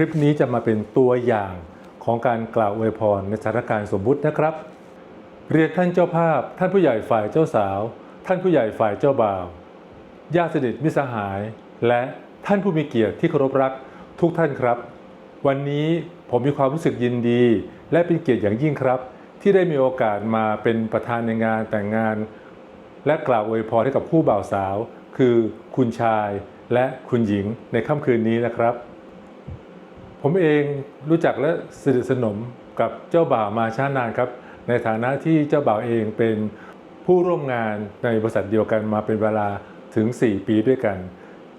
ลิปนี้จะมาเป็นตัวอย่างของการกล่าวอวยพรในสถานการณ์สมมุตินะครับ เรียนท่านเจ้าภาพ ท่านผู้ใหญ่ฝ่ายเจ้าสาว ท่านผู้ใหญ่ฝ่ายเจ้าบ่าวญาติสนิทมิสหาย และท่านผู้มีเกียรติที่เคารพรักทุกท่านครับ วันนี้ผมมีความรู้สึกยินดี และเป็นเกียรติอย่างยิ่งครับ ที่ได้มีโอกาสมาเป็นประธานในงานแต่งงาน และกล่าวอวยพรให้กับคู่บ่าวสาว คือคุณชายและคุณหญิงในค่ำคืนนี้นะครับ ผมเองรู้จักและสนิทสนมกับเจ้าบ่าวมาช้านานครับ ในฐานะที่เจ้าบ่าวเองเป็นผู้ร่วมงานในบริษัทเดียวกันมาเป็นเวลาถึง 4 ปีด้วยกัน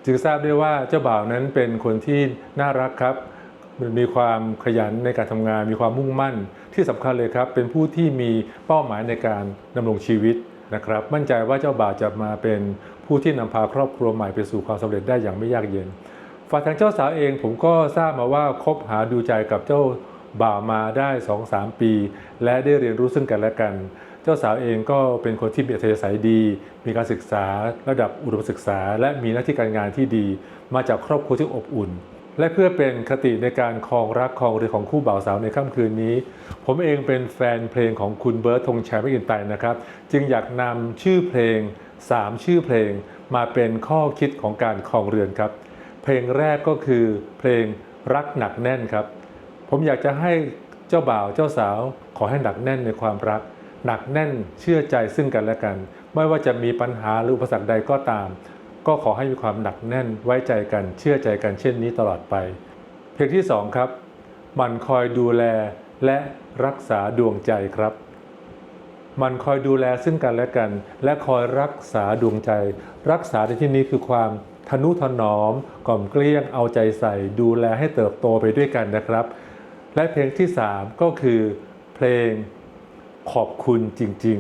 จึงทราบได้ว่าเจ้าบ่าวนั้นเป็นคนที่น่ารักครับ มีความขยันในการทำงาน มีความมุ่งมั่น ที่สำคัญเลยครับ เป็นผู้ที่มีเป้าหมายในการดำรงชีวิตนะครับ มั่นใจว่าเจ้าบ่าวจะมาเป็นผู้ที่นำพาครอบครัวใหม่ไปสู่ความสำเร็จได้อย่างไม่ยากเย็น ฝ่ายทางเจ้าสาวเองผมก็ทราบมาว่าคบหาดูใจกับเจ้าบ่าวมาได้ 2-3 ปี และได้เรียนรู้ซึ่งกันและกัน เจ้าสาวเองก็เป็นคนที่มีอัธยาศัยดี มีการศึกษาระดับอุดมศึกษา และมีหน้าที่การงานที่ดี มาจากครอบครัวที่อบอุ่น และเพื่อเป็นคติในการครองรักครองเรือของคู่บ่าวสาวในค่ำคืนนี้ ผมเองเป็นแฟนเพลงของคุณเบิร์ตธงชัยไม่กินไตนะครับ จึงอยากนำชื่อเพลง 3 ชื่อเพลง มาเป็นข้อคิดของการครองเรือนครับ เพลงแรกก็คือเพลงรักหนักแน่นครับ ผมอยากจะให้เจ้าบ่าวเจ้าสาวขอให้หนักแน่นในความรัก หนักแน่นเชื่อใจซึ่งกันและกัน ไม่ว่าจะมีปัญหาหรืออุปสรรคใดก็ตาม ก็ขอให้มีความหนักแน่นไว้ใจกันเชื่อใจกันเช่นนี้ตลอดไป เพลงที่สองครับ มันคอยดูแลและรักษาดวงใจครับมันคอยดูแลซึ่งกันและกัน และคอยรักษาดวงใจ รักษาในที่นี้คือความ ทนุถนอมกล่อมเกลี้ยงเอาใจใส่ดูแลให้เติบโตไปด้วยกันนะครับ และเพลงที่ 3 ก็คือเพลงขอบคุณจริง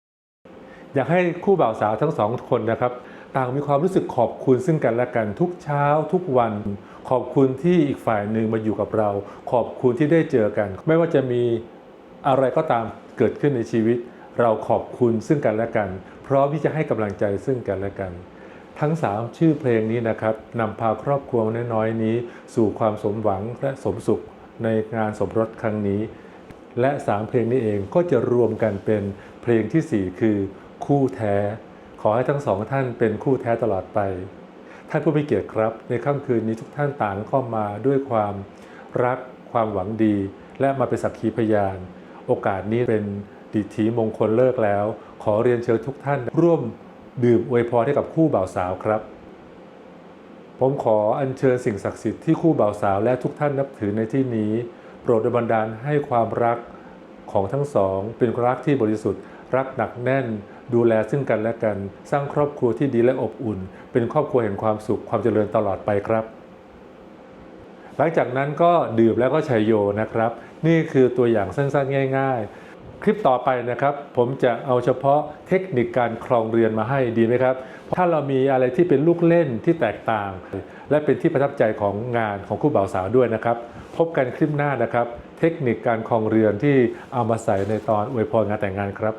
ๆ อยากให้คู่บ่าวสาวทั้งสองคนนะครับ ต่างมีความรู้สึกขอบคุณซึ่งกันและกันทุกเช้าทุกวัน ขอบคุณที่อีกฝ่ายหนึ่งมาอยู่กับเรา ขอบคุณที่ได้เจอกัน ไม่ว่าจะมีอะไรก็ตามเกิดขึ้นในชีวิต เราขอบคุณซึ่งกันและกัน พร้อมที่จะให้กำลังใจซึ่งกันและกัน ทั้งสามชื่อเพลงนี้นะครับนำพาครอบครัวน้อยๆนี้ สู่ความสมหวังและสมสุขในงานสมรสครั้งนี้ และสามเพลงนี้เองก็จะรวมกันเป็นเพลงที่สี่คือ คู่แท้ ขอให้ทั้งสองท่านเป็นคู่แท้ตลอดไปท่านผู้มีเกียรติครับ ในค่ำคืนนี้ทุกท่านต่างเข้ามาด้วยความรักความหวังดี และมาเป็นสักขีพยาน โอกาสนี้เป็นดิถีมงคลเลิกแล้ว ขอเรียนเชิญทุกท่านร่วม ดื่มอวยพรให้กับคู่บ่าวสาวครับ ผมขออัญเชิญสิ่งศักดิ์สิทธิ์ที่คู่บ่าวสาวและทุกท่านนับถือในที่นี้ โปรดบันดาลให้ความรักของทั้งสอง เป็นรักที่บริสุทธิ์ รักหนักแน่น ดูแลซึ่งกันและกัน สร้างครอบครัวที่ดีและอบอุ่น เป็นครอบครัวแห่งความสุขความเจริญตลอดไปครับ หลังจากนั้นก็ดื่มแล้วก็ชัยโยนะครับ นี่คือตัวอย่างสั้นๆ ง่าย ๆ คลิปต่อไปนะครับ ผมจะเอาเฉพาะเทคนิคการครองเรือนมาให้ดีไหมครับ ถ้าเรามีอะไรที่เป็นลูกเล่นที่แตกต่าง และเป็นที่ประทับใจของงานของคู่บ่าวสาวด้วยนะครับ พบกันคลิปหน้านะครับ เทคนิคการครองเรือนที่เอามาใส่ในตอนอวยพรงานแต่งงานครับ